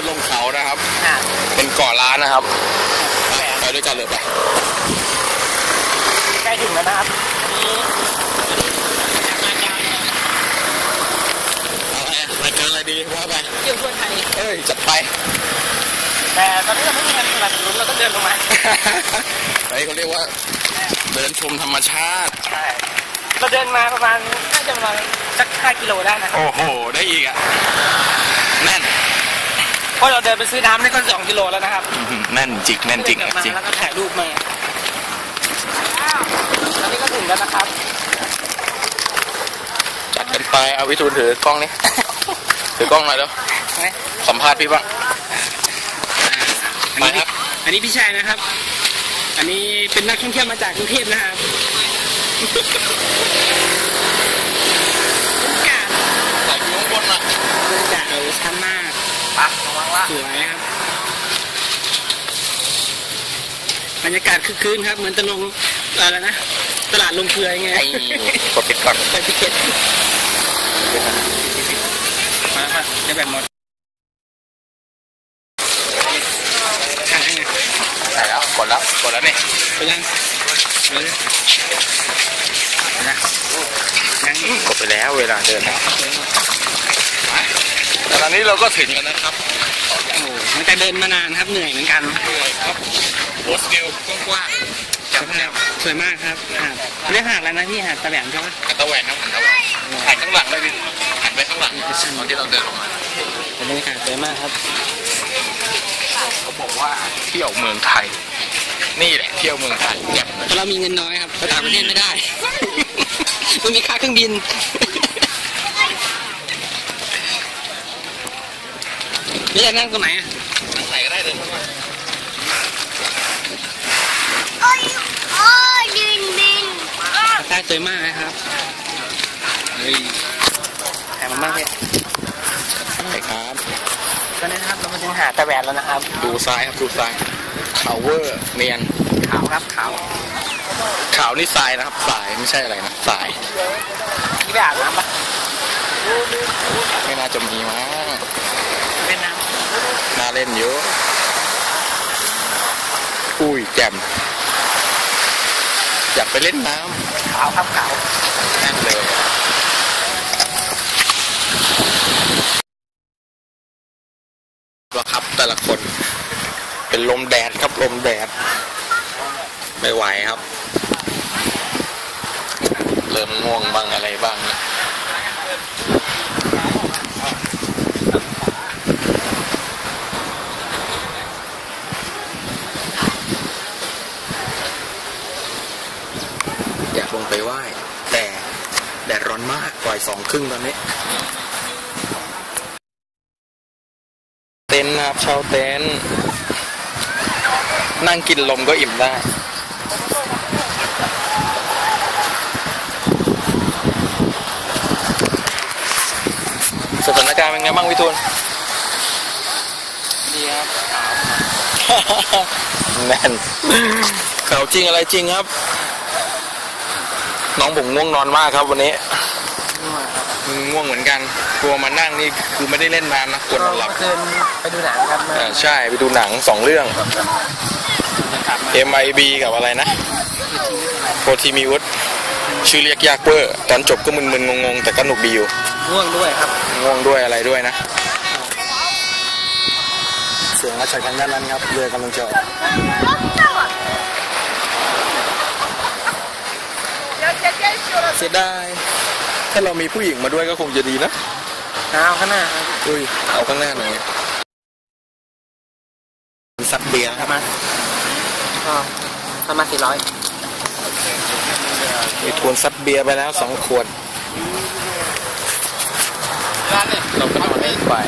นลงเขานะครับอ่าเป็นเกาะล้านนะครับไปด้วยกันเลยไป ใกล้ถึงแล้วนะครับนี่รายการอะไรดีว่าไป เที่ยวทั่วไทย เอ้ย จัดไป แต่ตอนนี้เราไม่มีเงินสนับสนุนเราต้องเดินลงมาไอ้เขาเรียกว่า เดินชมธรรมชาติ ใช่เราเดินมาประมาณน่าจะประมาณสัก5กิโลได้นะ โอ้โห ได้อีกอะแน่น เพราะเราเดินไปซื้อน้ำนี่ก็2กิโลแล้วนะครับอื้อหือแน่นจริงแน่นจริงเดินอะมาจริงแล้วก็ถ่ายรูปมาตอนนี้ก็ถึงแล้วนะครับจัดกันไปเอาวิทูลถือกล้องนี้ถือกล้องหน่อยเร็วไหนสัมภาษณ์พี่บ้างอันไปนี้ครับ อันนี้พี่ชายนะครับ อันนี้เป็นนักท่องเที่ยวมาจากกรุงเทพนะครับบรรยากาศใส่อยู่ข้างบนอะบรรยากาศเราชันมาก ปักระวังละสวยครับบรรยากาศคึกคืนครับ เหมือนตะลงอะไรนะตลาดลงเกลือไงไอ้กดปิดก่อนไปพิเก็ตมาครับจะแบบหมดขายไงใส่แล้วกดแล้วกดแล้วนี่ไปยังไปเลยนะยังอีกกดไปแล้วเวลาเดินนะแต่ตอนนี้เราก็ถึงกันนะครับโอ้โหมันจะเดินมานานครับเหนื่อยเหมือนกันครับโพสวิวกว้างๆจากแนวสวยมากครับหาดเรียกหาดอะไรนะพี่หาดตะแหลมใช่ไหมกระตะแหวนครับกระตะแหวนถ่ายข้างหลังเลยดิหันไปข้างหลังตอนที่เราเดินลงมาบรรยากาศสวยมากครับเขาบอกว่าเที่ยวเมืองไทย นี่แหละเที่ยวเมืองไทยแจ่มเลยเพราะเรามีเงินน้อยครับไปต่างประเทศไม่ได้มันมีค่าเครื่องบิน นี่จะนั่งตรงไหนอะนั่งไหนก็ได้เดินเข้ามาโอ้ยโอ้ยดินดินใต้สวยมากนะครับเฮ้ยถ่ายมามากเลยใช่ครับตอนนี้นะครับเรามาถึงหาดตะแหวนแล้วนะครับ ดูซ้ายครับดูซ้ายขาวเวอร์เนียนขาวครับขาวขาวนี่ทรายนะครับทรายไม่ใช่อะไรนะทรายนี่ไปอาบน้ำปะไม่น่าจะมีมั้งเป็นน้ น่าเล่นเยอะอุ้ยแจ่มอยากไปเล่นน้ำขาวครับขาวำแน่นเลยว่าครับแต่ละคน เป็นลมแดดครับลมแดด ไม่ไหวครับ เริ่มง่วงบ้างอะไรบ้างเนี่ยอยากลง ไปไหว้ แต่แดดร้อนมากปล่อยสองครึ่งตอนนี้ เต็นท์นะครับเช่าเต็นท์นั่งกินลมก็อิ่มได้สถานการณ์เป็นไงบ้างวิทูลดีครับแน่นข่าวจริงอะไรจริงครับน้ องผมง่วงนอนมากครับวันนี้ง่วงเหมือนกันกลัวมานั่งนี่คือไม่ได้เล่นนานนะกลัวนอนหลับเมื่อคืนไปดูหนังครับมาอ่าใช่ไปดูหนังสองเรื่องบรรยากาศมา MIB กับอะไรนะโ o ทีมีวุฒชื่อเรียกยากเวอร์ตอนจบก็มึนๆงงๆแต่ก็หนุกดีอยู่ง่วงด้วยครับง่วงด้วยอะไรด้วยนะ เสียงมาจากทางด้านนั้นครับเรือกำลังจะออก เสียดายถ้าเรามีผู้หญิงมาด้วยก็คงจะดีนะเอาข้างหน้าครับอุ้ยเอาข้างหน้าหน่อยซัดเบียร์ครับมาก็ประมาณสี่ร้อยมีทวนซัดเบียร์ไปแล้วสองขวดเราก็นอนได้อีกบ่าย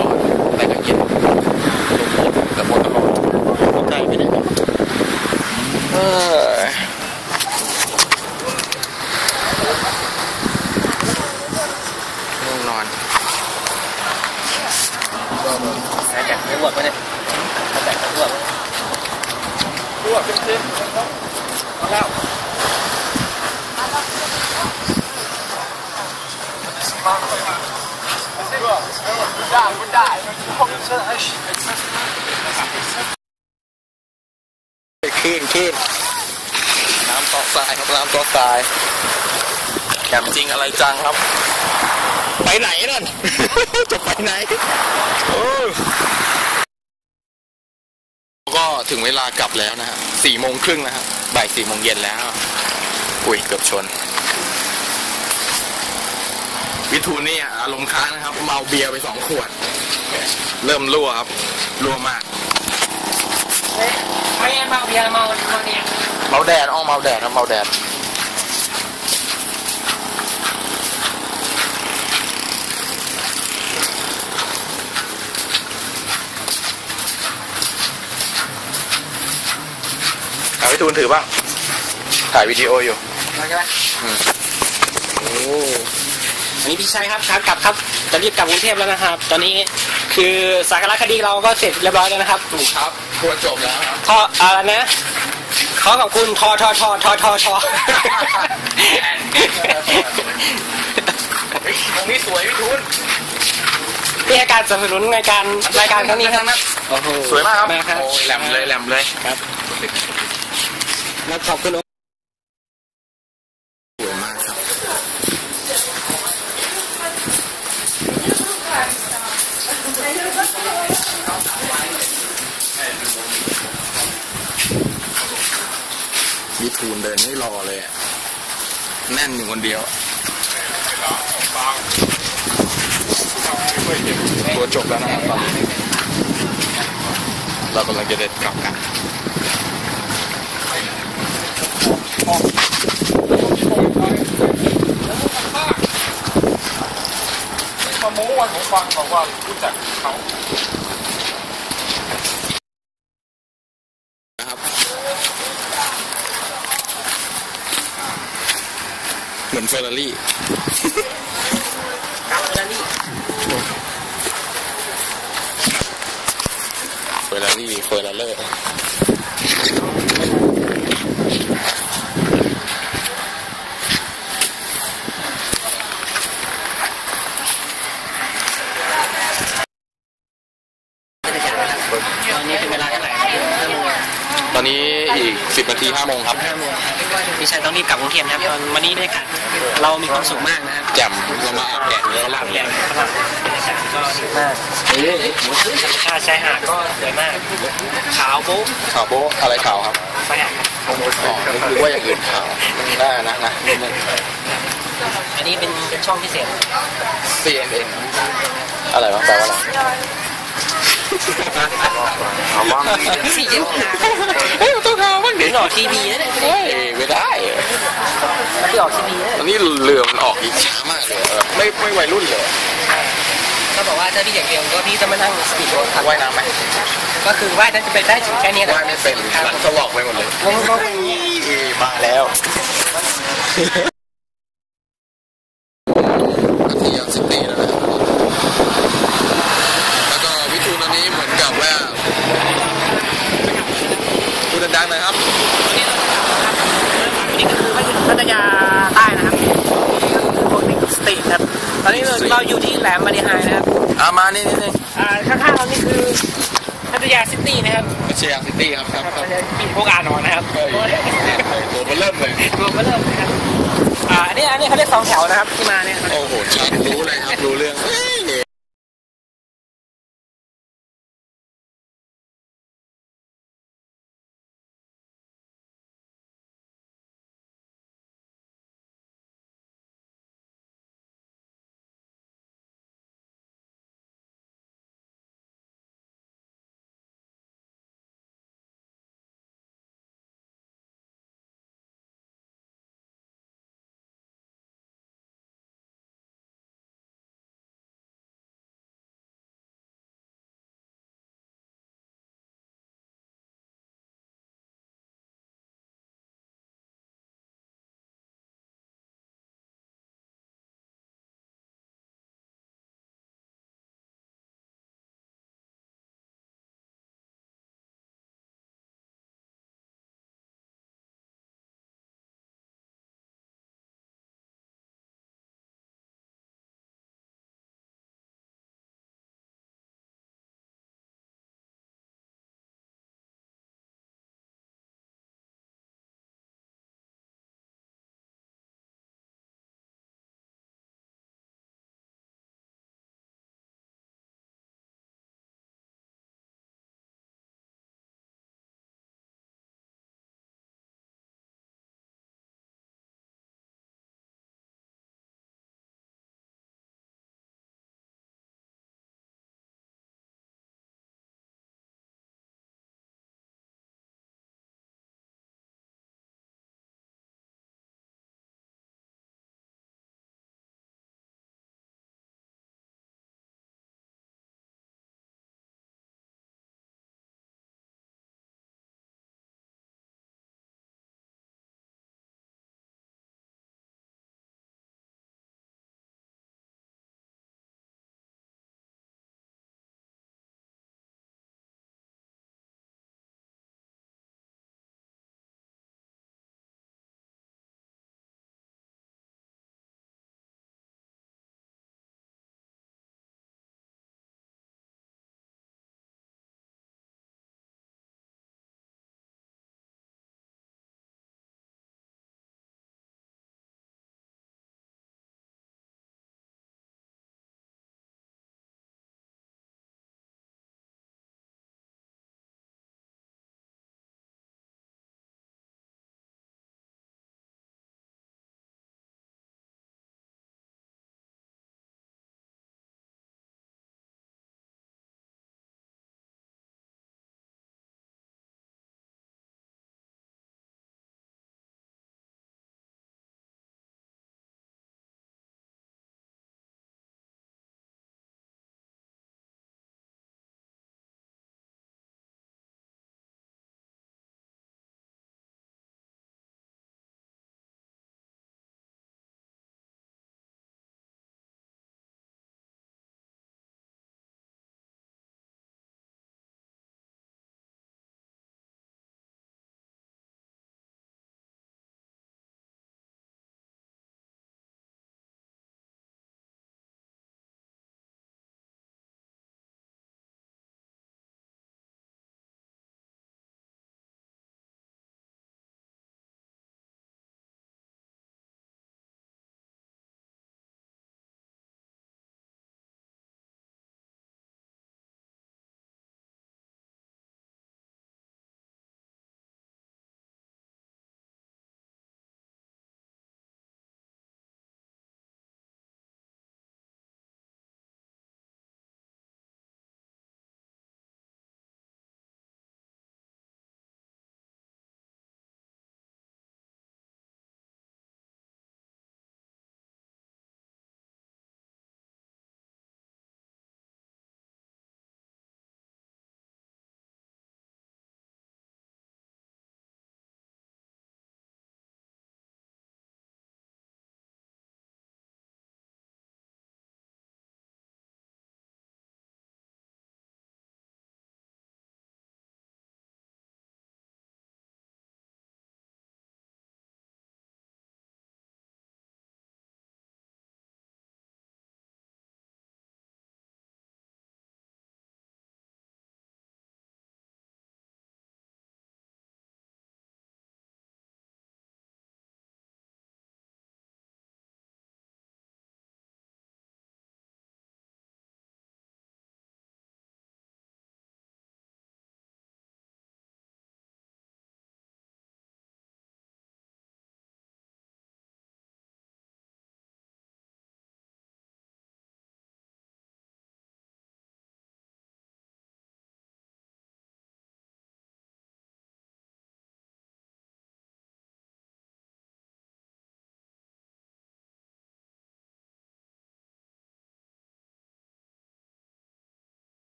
ร้อนแต่ก็เย็นลมแต่หมดร้อนใกล้ไปเนี่ยเออง่วงนอน แล้วแต่ไม่หวดไปเลยแล้วแต่ไม่หวด รั่วขึ้นขึ้นมาแล้ว ขึ้นขึ้นน้ำตอกทรายครับน้ำตอกทรายแคมจริงอะไรจังครับ ไปไหนนั่น จะไปไหนโอ้ก็ถึงเวลากลับแล้วนะฮะสี่โมงครึ่งนะฮะบ่ายสี่โมงเย็นแล้วอุ้ยเกือบชน วิทูลนี่อารมณ์ค้างนะครับ เมาเบียร์ไปสองขวด เริ่มรั่วครับ รั่วมาก ไม่เมาเบียร์เมาเมาเนี่ยเมาแดดอ้อเมาแดดครับเมาแดดเอาพี่ตูนถือบ้าง ถ่ายวิดีโออยู่มาใช่ไหมอืมโอ้อันนี้พี่ชัยครับครับกลับครับ จะรีบกลับกรุงเทพแล้วนะครับ ตอนนี้คือสารคดีเราก็เสร็จเรียบร้อยแล้วนะครับ ถูกครับควรจบแล้วครับท ออะไรนะขอขอบคุณทอทอทอทอทอทอเฮ้ยตรงนี้สวยพี่ทูนที่ให้การสนับสนุนในการรายการครั้งนี้ครับโอ้โหสวยมากครับมากครับโอ้ยแหลมเลยแหลมเลยครับแล้วขอบคุณ สวยมากครับวิทูล เดินไม่รอเลยแน่นอยู่คนเดียวตัวจบแล้วนะครับตอนนี้เรากำลังจะเดินกลับกันมาโม้วันผมฟังบอกว่ารู้จักเขา นะครับ เห มือนเฟอร์รารี่เฟอร์รารี่เฟอร์ราเลอร์ตอนนี้เป็นเวลาเท่าไหร่ห้าโมง ตอนนี้ อีก10นาที5โมงครับห้าโมงครับพี่ชัยต้องรีบกลับกรุงเทพนะครับตอนวันนี้ด้วยกันเรามีความสุขมากนะครับแจ่มเรามาอาบแดดแล้วหลังแดดฝรั่งบรรยากาศก็ดีมากธรรมชาติชายหาดก็สวยมากขาวปุ๊บขาวโบ๊ะอะไรขาวครับชายหาดครับอ๋อนึกว่าอย่างอื่นขาวได้นะนะอันนี้เป็นเป็นช่องพิเศษ CNN อะไรวะแปลว่าอะไร เอาบ้างสีเขียวหาเฮ้ยต้องขาบ้างดิหล่อทีวีนะเนี่ยเฮ้ยไม่ได้แล้วไปออกทีวีนะตอนนี้เรือมันออกอีกช้ามากเลยไม่ไม่วัยรุ่นเลยก็บอกว่าถ้าพี่อยากเรียนก็พี่จะมานั่งสปีดโบ๊ทครับว่ายน้ำไหมก็คือว่ายน่าจะไปได้ถึงแค่นี้นะว่ายไม่เป็นครับหลังถลอกไปหมดเลยงงงมาแล้วพัทยาซิตี้แล้วนะครับแล้วก็วิทูลตอนนี้เหมือนกับว่าพูดดังๆหนะครับ นี่ก็คือพัทยาใต้นะครับโบติกสตรีทครับ ตอนนี้เราเราอยู่ที่ แหลมบาริไฮนะครับอามานี่นี่นี่อ่าข้างๆเรานี่คือพัทยาซิตี้นะครับพัทยาซิตี้ครับครับครับกินพวกอ่านอนนะครับเฮ้ยตัวมันเริ่มเลยรวมก็เริ่มนะครับอ่าอันนี้อันนี้เขาเรียกสองแถวนะครับที่มาเนี่ยโอ้โหชัดรู้เลยครับรู้เรื่องเอ